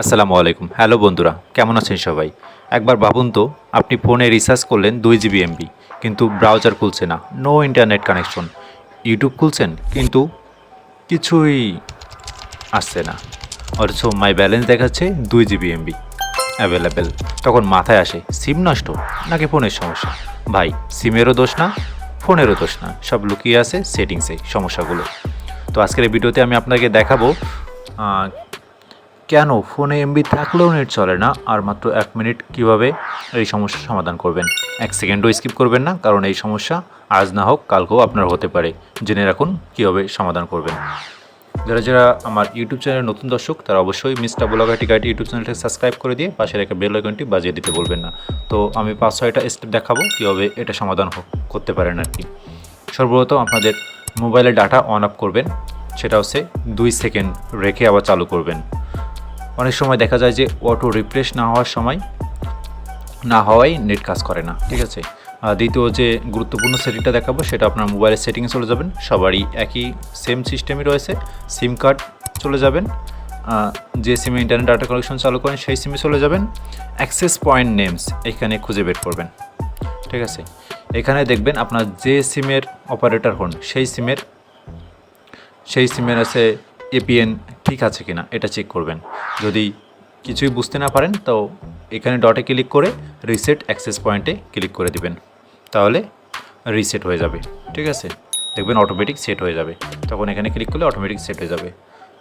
আসসালামু আলাইকুম। হ্যালো বন্ধুরা, কেমন আছেন সবাই? একবার ভাবুন তো, আপনি ফোনে রিসার্চ করলেন দুই জিবি এমবি, কিন্তু ব্রাউজার খুলছে না, নো ইন্টারনেট কানেকশন। ইউটিউব খুলছেন, কিন্তু কিছুই আসছে না। অথচ মাই ব্যালেন্স দেখাচ্ছে দুই জিবি এমবি অ্যাভেলেবেল। তখন মাথায় আসে, সিম নষ্ট নাকি ফোনের সমস্যা? ভাই, সিমেরও দোষ না, ফোনেরও দোষ না, সব লুকিয়ে আছে সেটিংসে সমস্যাগুলো। তো আজকের ভিডিওতে আমি আপনাকে দেখাবো কেন ফোনে এমবি থাকলেও নেট চলে না? আর মাত্র এক মিনিট কীভাবে এই সমস্যার সমাধান করবেন? এক সেকেন্ডও স্কিপ করবেন না, কারণ এই সমস্যা আজ না হোক, কালকেও আপনার হতে পারে। জেনে রাখুন কীভাবে সমাধান করবেন। যারা যারা আমার ইউটিউব চ্যানেলের নতুন দর্শক, তারা অবশ্যই মিস্টার ব্লগাটি গাইড ইউটিউব চ্যানেলটি সাবস্ক্রাইব করে দিয়ে পাশে রেখে বেল আইকনটি বাজিয়ে দিতে বলবেন না। তো আমি পাঁচ ছয়টা স্টেপ দেখাবো কীভাবে এটা সমাধান করতে পারেন আর কি। সর্বপ্রথম আপনাদের মোবাইলে ডাটা অন অফ করবেন। সেটা হচ্ছে দুই সেকেন্ড রেখে আবার চালু করবেন। অনেক সময় দেখা যায় যে অটো রিফ্রেশ না হওয়ার সময় না হওয়াই নেট কাজ করে না, ঠিক আছে? দ্বিতীয় যে গুরুত্বপূর্ণ সেটিংটা দেখাবো, সেটা আপনার মোবাইলের সেটিংয়ে চলে যাবেন। সবারই একই সেম সিস্টেমই রয়েছে সিম কার্ড চলে যাবেন। যে সিমে ইন্টারনেট ডাটা কানেকশন চালু করেন, সেই সিমে চলে যাবেন। অ্যাক্সেস পয়েন্ট নেমস এখানে খুঁজে বের করবেন, ঠিক আছে? এখানে দেখবেন আপনার যে সিমের অপারেটর হন, সেই সিমের সেই সিমের আছে এপিএন ঠিক আছে কিনা, এটা চেক করবেন। যদি কিছুই বুঝতে না পারেন, তো এখানে ডটে ক্লিক করে রিসেট অ্যাক্সেস পয়েন্টে ক্লিক করে দিবেন। তাহলে রিসেট হয়ে যাবে, ঠিক আছে? দেখবেন অটোমেটিক সেট হয়ে যাবে। তখন এখানে ক্লিক করলে অটোমেটিক সেট হয়ে যাবে।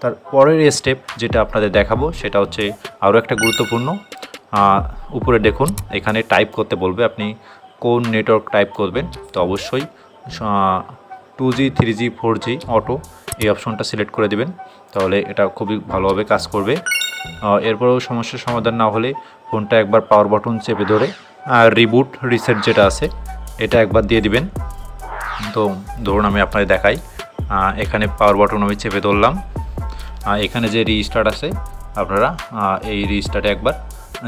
তার পরের স্টেপ যেটা আপনাদের দেখাবো, সেটা হচ্ছে আরও একটা গুরুত্বপূর্ণ উপরে দেখুন, এখানে টাইপ করতে বলবে আপনি কোন নেটওয়ার্ক টাইপ করবেন। তো অবশ্যই two G three G four G auto এই অপশনটা সিলেক্ট করে দিবেন, তাহলে এটা খুবই ভালোভাবে কাজ করবে। এরপরেও সমস্যার সমাধান না হলে ফোনটা একবার পাওয়ার বাটন চেপে ধরে আর রিবুট রিসেট যেটা আছে, এটা একবার দিয়ে দিবেন। তো ধরুন আমি আপনাদের দেখাই এখানে পাওয়ার বাটন আমি চেপে ধরলাম। এখানে যে রিস্টার্ট আছে, আপনারা এই রিস্টার্টে একবার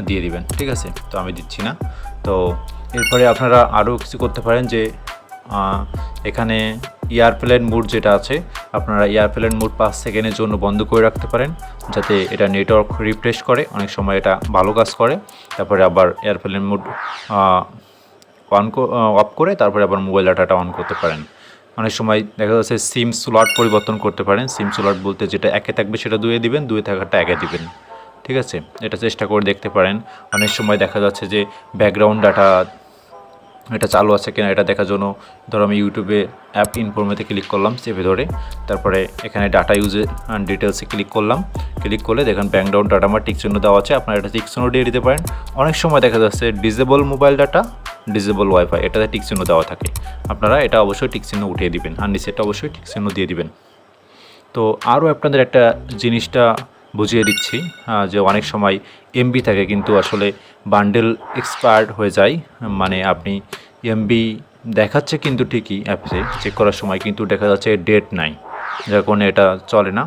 দিয়ে দিবেন, ঠিক আছে? তো আমি দিচ্ছি না। তো এরপরে আপনারা আরও কিছু করতে পারেন যে এখানে এয়ারপ্লেন মুড যেটা আছে আপনারা এয়ারপ্লেন মোড পাঁচ সেকেন্ডের জন্য বন্ধ করে রাখতে পারেন, যাতে এটা নেটওয়ার্ক রিফ্রেশ করে। অনেক সময় এটা ভালো কাজ করে। তারপরে আবার এয়ারপ্লেন মোড অন অফ করে তারপরে আবার মোবাইল ডাটাটা অন করতে পারেন। অনেক সময় দেখা যাচ্ছে সিম স্লট পরিবর্তন করতে পারেন। সিম স্লট বলতে যেটা একে থাকবে সেটা দুয়ে দিবেন, দুয়ে থাকাটা একে দিবেন। ঠিক আছে? এটা চেষ্টা করে দেখতে পারেন। অনেক সময় দেখা যাচ্ছে যে ব্যাকগ্রাউন্ড ডাটা এটা চালু আছে কিনা এটা দেখার জন্য ধরো আমি ইউটিউবে অ্যাপ ইনফর্মেতে ক্লিক করলাম চেপে ধরে তারপরে এখানে ডাটা ইউজে ডিটেলসে ক্লিক করলাম। ক্লিক করলে দেখেন ব্যাকগ্রাউন্ড ডাটা আমার টিক চিহ্ন দেওয়া আছে। আপনারা এটা টিক চিহ্ন দিয়ে দিতে পারেন। অনেক সময় দেখা যাচ্ছে disable mobile data disable wifi এটাতে টিক চিহ্ন দেওয়া থাকে। আপনারা এটা অবশ্যই টিক চিহ্ন উঠিয়ে দিবেন। আর নিচেটা অবশ্যই টিক চিহ্ন দিয়ে দিবেন। তো আরও আপনাদের একটা জিনিসটা বুঝিয়ে দিচ্ছি যে অনেক সময় এমবি থাকে কিন্তু আসলে বান্ডেল এক্সপায়ার্ড হয়ে যায়। মানে আপনি এমবি দেখাচ্ছে কিন্তু ঠিকই অ্যাপসে চেক করার সময় কিন্তু দেখা যাচ্ছে ডেট নাই। কারণে এটা চলে না।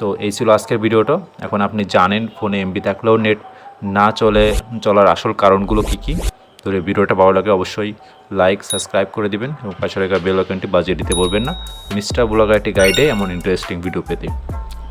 তো এই ছিল আজকের ভিডিওটা। এখন আপনি জানেন ফোনে এমবি থাকলেও নেট না চলে, চলার আসল কারণগুলো কী কী। তো এই ভিডিওটা ভালো লাগে অবশ্যই লাইক সাবস্ক্রাইব করে দিবেন এবং পাশে রেখা বেল আইকনটি বাজিয়ে দিতে বলবেন না। মিস্টার ব্লগার একটি গাইডে এমন ইন্টারেস্টিং ভিডিও পেতে।